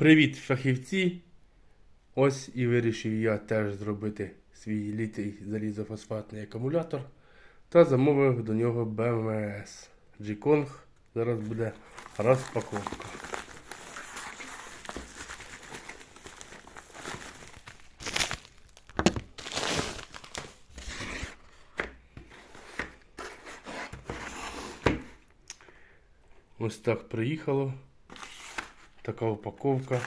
Привіт, фахівці! Ось і вирішив я теж зробити свій літий залізофосфатний акумулятор та замовив до нього BMS G-Kong. Зараз буде розпаковка. Ось так приїхало. Така упаковка.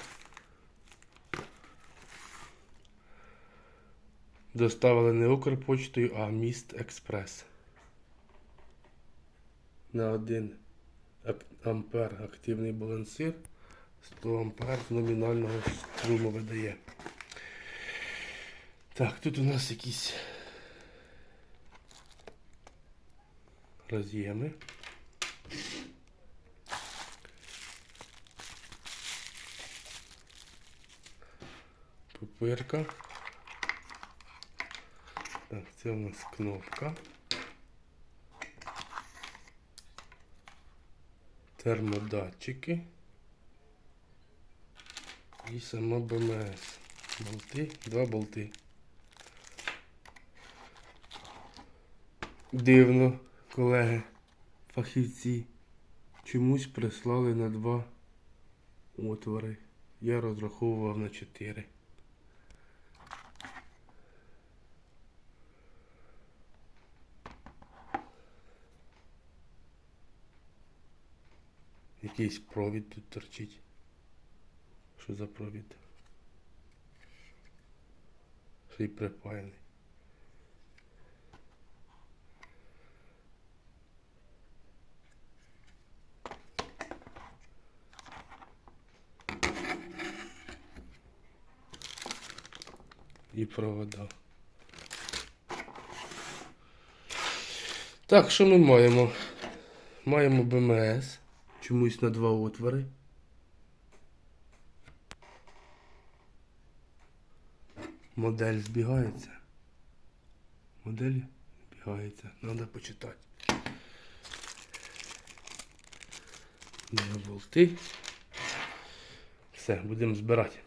Доставили не Укрпочтою, а Міст Експрес. На 1 ампер активний балансир. 100 ампер номінального струму видає. Так, тут у нас якісь роз'єми. Пупирка. Так, це у нас кнопка. Термодатчики. І сама БМС. Болти, два болти. Дивно, колеги, фахівці. Чомусь прислали на два отвори. Я розраховував на чотири. Якийсь провід тут торчить. Що за провід? Ще й припаяний. І провода. Так, що ми маємо? Маємо БМС. Чомусь на два отвори. Модель збігається. Модель збігається. Треба почитати. Два болти. Все, будемо збирати.